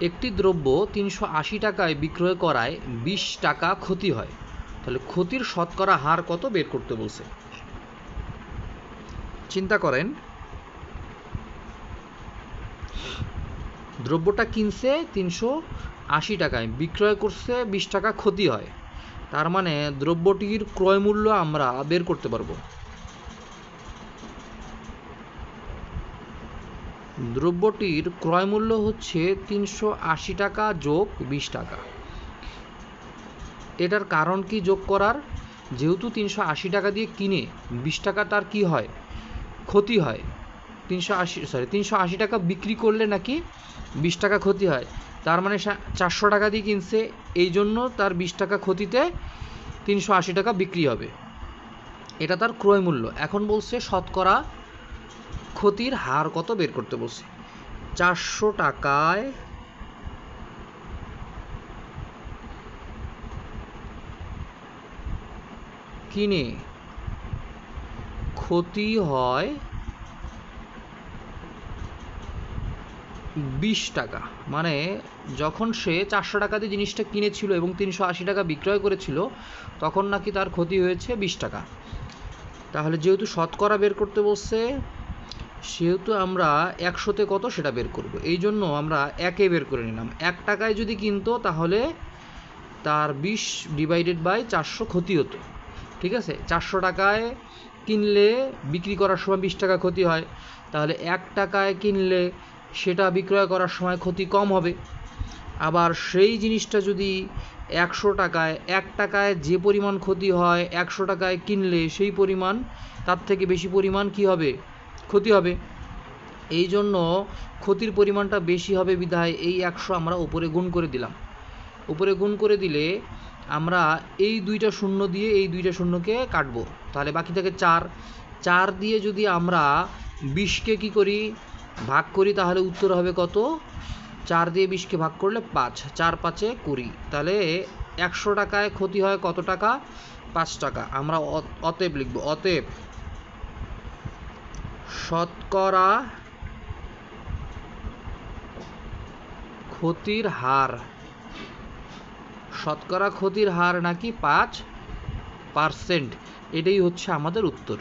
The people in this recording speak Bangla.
একটি দ্রব্য তিনশো আশি টাকায় বিক্রয় করায় বিশ টাকা ক্ষতি হয়। তাহলে ক্ষতির শতকরা হার কত বের করতে বলছে? চিন্তা করেন। দ্রব্যটা কিনছে তিনশো আশি টাকায়, বিক্রয় করছে বিশ টাকা ক্ষতি হয়। তার মানে দ্রব্যটির ক্রয় মূল্য আমরা বের করতে পারব। দ্রব্যটির ক্রয় মূল্য হচ্ছে তিনশো আশি টাকা যোগ বিশ টাকা। এটার কারণ কি যোগ করার? যেহেতু তিনশো আশি টাকা দিয়ে কিনে বিশ টাকা তার কি হয়? ক্ষতি হয়। তিনশো আশি সরি তিনশো আশি টাকা বিক্রি করলে নাকি বিশ টাকা ক্ষতি হয়। তার মানে চারশো টাকা দিয়ে কিনছে, এই জন্য তার বিশ টাকা ক্ষতিতে তিনশো আশি টাকা বিক্রি হবে। এটা তার ক্রয় মূল্য। এখন বলছে শতকরা ক্ষতির হার কত বের করতে বলছে? চারশো টাকায় কিনে ক্ষতি হয় বিশ টাকা। মানে যখন সে চারশো টাকা দিয়ে জিনিসটা কিনেছিল এবং তিনশো আশি টাকা বিক্রয় করেছিল, তখন নাকি তার ক্ষতি হয়েছে বিশ টাকা। তাহলে যেহেতু শতকরা বের করতে বলছে সেহেতু আমরা একশোতে কত সেটা বের করব। এই জন্য আমরা একে বের করে নিলাম। এক টাকায় যদি কিনতো তাহলে তার বিশ ডিভাইডেড বাই চারশো ক্ষতি হতো। ঠিক আছে? চারশো টাকায় কিনলে বিক্রি করার সময় বিশ টাকা ক্ষতি হয়। তাহলে এক টাকায় কিনলে সেটা বিক্রয় করার সময় ক্ষতি কম হবে। আবার সেই জিনিসটা যদি একশো টাকায়, এক টাকায় যে পরিমাণ ক্ষতি হয়, একশো টাকায় কিনলে সেই পরিমাণ, তার থেকে বেশি পরিমাণ কি হবে? ক্ষতি হবে। এই জন্য ক্ষতির পরিমাণটা বেশি হবে বিধায় এই একশো আমরা উপরে গুণ করে দিলাম। উপরে গুণ করে দিলে আমরা এই দুইটা শূন্য দিয়ে এই দুইটা শূন্যকে কাটবো। তাহলে বাকি থাকে চার। চার দিয়ে যদি আমরা বিশকে কি করি? ভাগ করি, তাহলে উত্তর হবে কত? চার দিয়ে বিশকে ভাগ করলে পাঁচ। চার পাঁচে কুড়ি। তাহলে একশো টাকায় ক্ষতি হয় কত টাকা? পাঁচ টাকা। আমরা অতএব লিখব, অতএব শতকরা ক্ষতির হার। শতকরা ক্ষতির হার নাকি পাঁচ পার্সেন্ট এটাই হচ্ছে আমাদের উত্তর।